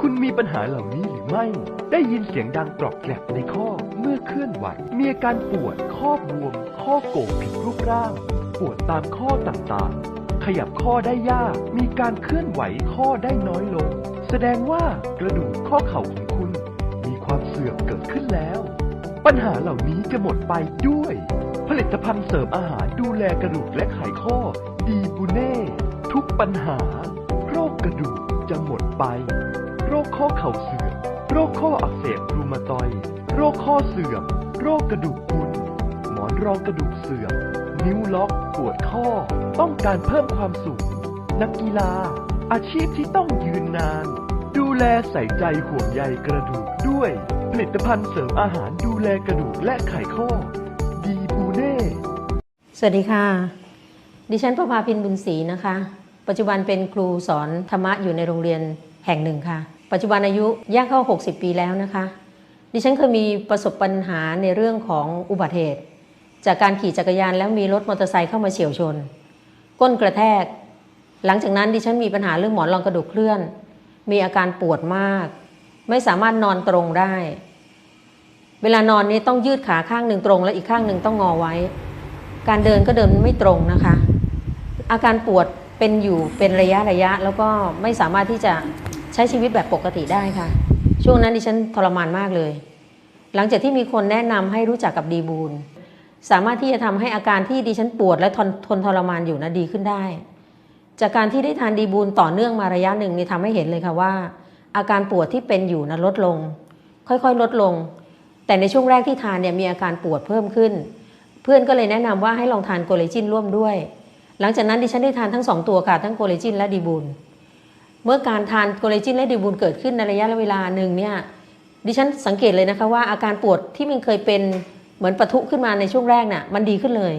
คุณมีปัญหาเหล่านี้หรือไม่ ได้ยินเสียงดังกรอบแกรบในข้อเมื่อเคลื่อนไหว มีอาการปวดข้อบวม ข้อโก่งผิดรูปร่าง ปวดตามข้อต่างๆ ขยับข้อได้ยาก มีการเคลื่อนไหวข้อได้น้อยลง แสดงว่ากระดูกข้อเข่าของคุณ มีความเสื่อมเกิดขึ้นแล้ว ปัญหาเหล่านี้จะหมดไปด้วย ผลิตภัณฑ์เสริมอาหารดูแลกระดูกและไขข้อ ดีบูเน่ ทุกปัญหา โรคกระดูกจะหมดไป โรคข้อเข่าเสื่อม โรคข้ออักเสบรูมาตอย โรคข้อเสื่อม โรคกระดูกพรุนหมอนรองกระดูกเสื่อม นิ้วล็อกปวดข้อ ต้องการเพิ่มความสุขนักกีฬา อาชีพที่ต้องยืนนาน ดูแลใส่ใจห่วงใยกระดูกด้วย ผลิตภัณฑ์เสริมอาหารดูแลกระดูกและไขข้อ ดีบูเน่ สวัสดีค่ะ ดิฉันประภาพินบุญศรีนะคะ ปัจจุบันเป็นครูสอนธรรมะอยู่ในโรงเรียนแห่งหนึ่งค่ะ ปัจจุบันอายุย่างเข้า 60 ปีแล้วนะคะ ดิฉันเคยมีประสบปัญหาในเรื่องของอุบัติเหตุ จากการขี่จักรยานแล้วมีรถมอเตอร์ไซค์เข้ามาเฉียวชน ก้นกระแทก หลังจากนั้นดิฉันมีปัญหาเรื่องหมอนรองกระดูกเคลื่อน มีอาการปวดมาก ไม่สามารถนอนตรงได้ เวลานอนนี้ต้องยืดขาข้างหนึ่งตรง และอีกข้างหนึ่งต้องงอไว้ การเดินก็เดินไม่ตรงนะคะ อาการปวด เป็นอยู่เป็นระยะระยะ แล้วก็ไม่สามารถที่จะใช้ชีวิตแบบปกติได้ค่ะ ช่วงนั้นดิฉันทรมานมากเลย หลังจากที่มีคนแนะนำให้รู้จักกับดีบูลสามารถที่จะทำให้อาการที่ดิฉันปวดและทนทนทรมานอยู่นะดีขึ้นได้ จากการที่ได้ทานดีบูลต่อเนื่องมาระยะหนึ่งนี่ทำให้เห็นเลยค่ะว่า อาการปวดที่เป็นอยู่นะลดลง ค่อยๆ ลดลง แต่ในช่วงแรกที่ทานเนี่ยมีอาการปวดเพิ่มขึ้น เพื่อนก็เลยแนะนำว่าให้ลองทานโกเลจินร่วมด้วย หลังจากนั้นดิฉันได้ทานทั้งสองตัวค่ะ ทั้งโคเลจินและดีบูลเมื่อการทานโคเลจินและดีบูลเกิดขึ้นในระยะเวลาหนึ่งเนี่ยดิฉันสังเกตเลยนะคะว่าอาการปวดที่มันเคยเป็นเหมือนปะทุขึ้นมาในช่วงแรกน่ะมันดีขึ้นเลย